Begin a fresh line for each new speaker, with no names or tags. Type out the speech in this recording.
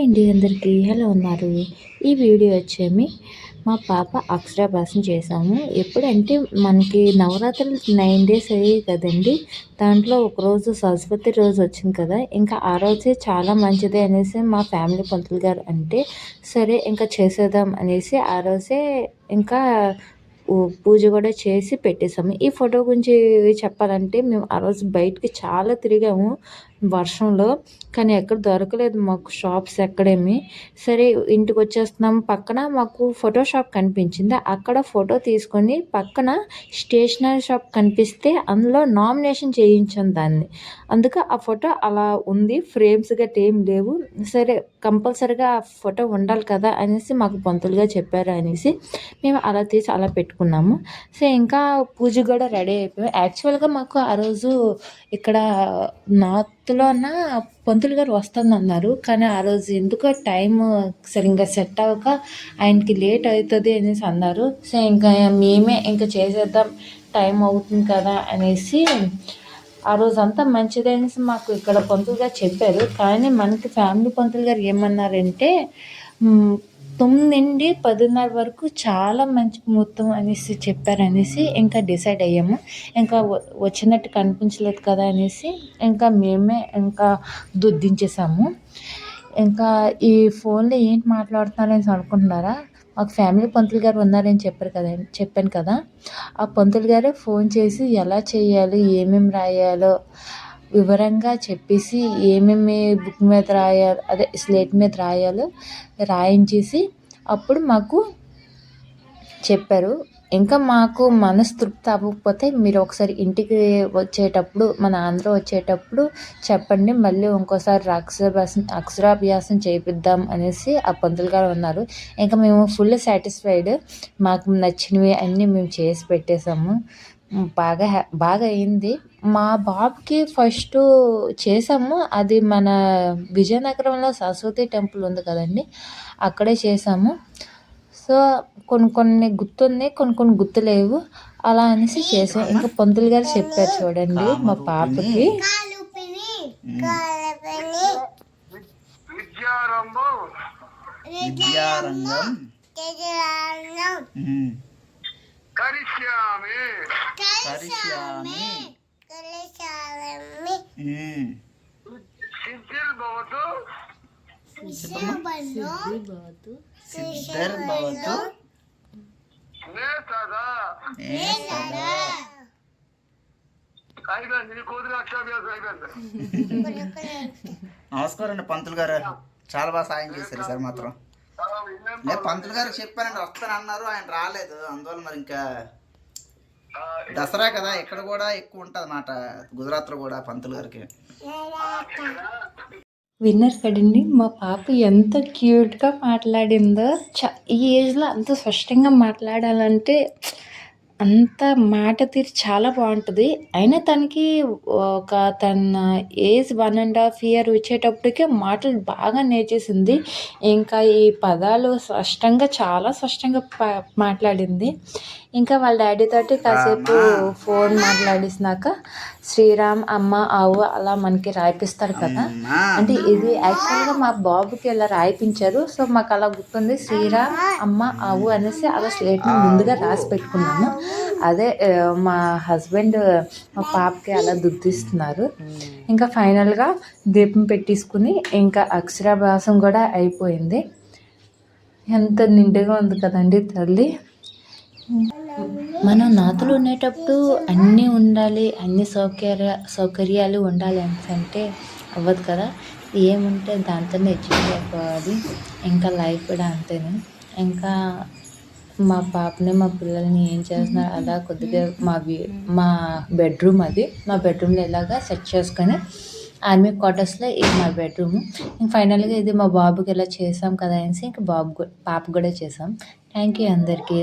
Hi అండి అందరికీ. ఎలా ఉన్నారు ఈ వీడియో వచ్చేమి మా పాప అక్షరాభ్యాసం చేసాము ఎప్పుడంటే మనకి నవరాత్రులు నైన్ డేస్ అయ్యాయి కదండి. దాంట్లో ఒకరోజు సరస్వతి రోజు వచ్చింది కదా. ఇంకా ఆ రోజే చాలా మంచిది అనేసి మా ఫ్యామిలీ పంతులు గారు అంటే సరే ఇంకా చేసేద్దాం అనేసి ఆ రోజే ఇంకా పూజ కూడా చేసి పెట్టేసాము ఈ ఫోటో గురించి చెప్పాలంటే మేము ఆ రోజు బయటికి చాలా తిరిగాము వర్షంలో కానీ ఎక్కడ దొరకలేదు మాకు షాప్స్ ఎక్కడేమి. సరే ఇంటికి వచ్చేస్తున్నాం. పక్కన మాకు ఫోటో షాప్ కనిపించింది. అక్కడ ఫోటో తీసుకొని పక్కన స్టేషనరీ షాప్ కనిపిస్తే అందులో నామినేషన్ చేయించాం దాన్ని. అందుకే ఆ ఫోటో అలా ఉంది. ఫ్రేమ్స్ గట్టి ఏం లేవు. సరే కంపల్సరిగా ఆ ఫోటో ఉండాలి కదా అనేసి మాకు పంతులుగా చెప్పారు అనేసి మేము అలా తీసి అలా పెట్టుకున్నాం. పెట్టుకున్నాము సో ఇంకా పూజ కూడా రెడీ అయిపోయాం యాక్చువల్గా మాకు ఆ రోజు ఇక్కడ నార్త్లోన పంతులు గారు వస్తుందన్నారు కానీ ఆ రోజు ఎందుకో టైం సరిగ్గా సెట్ అవ్వక ఆయనకి లేట్ అవుతుంది అనేసి అన్నారు. సో ఇంకా మేమే ఇంకా చేసేద్దాం టైం అవుతుంది కదా అనేసి ఆ రోజంతా మంచిదే అనేసి మాకు ఇక్కడ పంతులు గారు చెప్పారు. కానీ మనకి ఫ్యామిలీ పంతులు గారు ఏమన్నారంటే తొమ్మిది నుండి పదిన్నర వరకు చాలా మంచి ముహూర్తం అనేసి చెప్పారు అనేసి ఇంకా డిసైడ్ అయ్యాము. ఇంకా వచ్చినట్టు కనిపించలేదు కదా అనేసి ఇంకా మేమే ఇంకా దుద్దించేసాము. ఇంకా ఈ ఫోన్లో ఏంటి మాట్లాడుతున్నారని అనుకుంటున్నారా? మాకు ఫ్యామిలీ పంతులు గారు ఉన్నారని చెప్పారు కదా చెప్పాను కదా. ఆ పంతులు గారే ఫోన్ చేసి ఎలా చేయాలి ఏమేమి రాయాలో వివరంగా చెప్పేసి ఏమేమి బుక్ మీద రాయాలి అదే స్లేట్ మీద రాయాలో రాయించేసి అప్పుడు మాకు చెప్పారు. ఇంకా మాకు మనస్తృప్తి అవ్వకపోతే మీరు ఒకసారి ఇంటికి వచ్చేటప్పుడు మన ఆంధ్ర వచ్చేటప్పుడు చెప్పండి మళ్ళీ ఇంకోసారి అక్షరాభ్యాసం అక్షరాభ్యాసం చేపిద్దాం అనేసి ఆ పంతులు గారు ఉన్నారు ఇంకా మేము ఫుల్ సాటిస్ఫైడ్ మాకు నచ్చినవి అన్నీ మేము చేసి పెట్టేసాము బాగా బాగా అయింది. మా బాబుకి ఫస్ట్ చేసాము. అది మన విజయనగరంలో సరస్వతి టెంపుల్ ఉంది కదండి అక్కడే చేసాము. సో కొన్ని కొన్ని గుర్తున్నాయి కొన్ని కొన్ని గుర్తులేవు. అలా అనేసి చేసాం. ఇంకా పంతులు గారు చెప్పారు చూడండి మా పాపకి.
విద్యారంగం
కరిష్యామి.
కరిష్యామి. నమస్కారం అండి పంతులు గారు. చాలా బాగా సాయం చేశారు సార్ మాత్రం. నేను పంతులు గారికి చెప్పానండి వస్తాను అన్నారు ఆయన రాలేదు అందువల్ల మరి ఇంకా దసరా కదా ఇక్కడ కూడా ఎక్కువ ఉంటుంది అన్నమాట గుజరాత్లో కూడా పంతులు గారికి.
విన్నర్ కదండి మా పాప ఎంత క్యూట్గా మాట్లాడిందో చ ఈ ఏజ్లో అంత స్పష్టంగా మాట్లాడాలంటే అంత మాట తీరు చాలా బాగుంటుంది. అయినా తనకి ఒక తన age one and half year వచ్చేటప్పటికే మాటలు బాగా నేర్చేసింది. ఇంకా ఈ పదాలు స్పష్టంగా చాలా స్పష్టంగా మాట్లాడింది. ఇంకా వాళ్ళ డాడీ తోటి కాసేపు ఫోన్ మాట్లాడిసినాక శ్రీరామ్ అమ్మ ఆవు అలా మనకి రాయిపిస్తారు కదా. అంటే ఇది యాక్చువల్గా మా బాబుకి ఇలా రాయిపించారు. సో మాకు అలా గుర్తుంది. శ్రీరామ్ అమ్మ ఆవు అనేసి అలా స్లేట్ని ముందుగా రాసి పెట్టుకున్నాము. అదే మా హస్బెండ్ మా పాపకి అలా దుద్దిస్తున్నారు. ఇంకా ఫైనల్గా దీపం పెట్టేసుకుని ఇంకా అక్షరాభ్యాసం కూడా అయిపోయింది. ఎంత నిండుగా ఉంది కదండి తల్లి. మనం నాతులు ఉండేటప్పుడు అన్నీ ఉండాలి అన్ని సౌకర్య సౌకర్యాలు ఉండాలి అంటే అవ్వదు కదా. ఏముంటే దాంతోనే అచీవ్ అయిపోవాలి. ఇంకా లైఫ్ కూడా అంతేనే. ఇంకా మా పాపని మా పిల్లల్ని ఏం చేస్తున్నారు అలా కొద్దిగా మా మా బెడ్రూమ్ అది. మా బెడ్రూమ్లో ఇలాగా సెట్ చేసుకొని ఆర్మీ క్వార్టర్స్లో ఇది మా బెడ్రూమ్. ఇంక ఫైనల్గా ఇది మా బాబుకి ఇలా చేసాం కదా అనేసి ఇంకా బాబు పాప కూడా చేసాం. థ్యాంక్ యూ అందరికీ.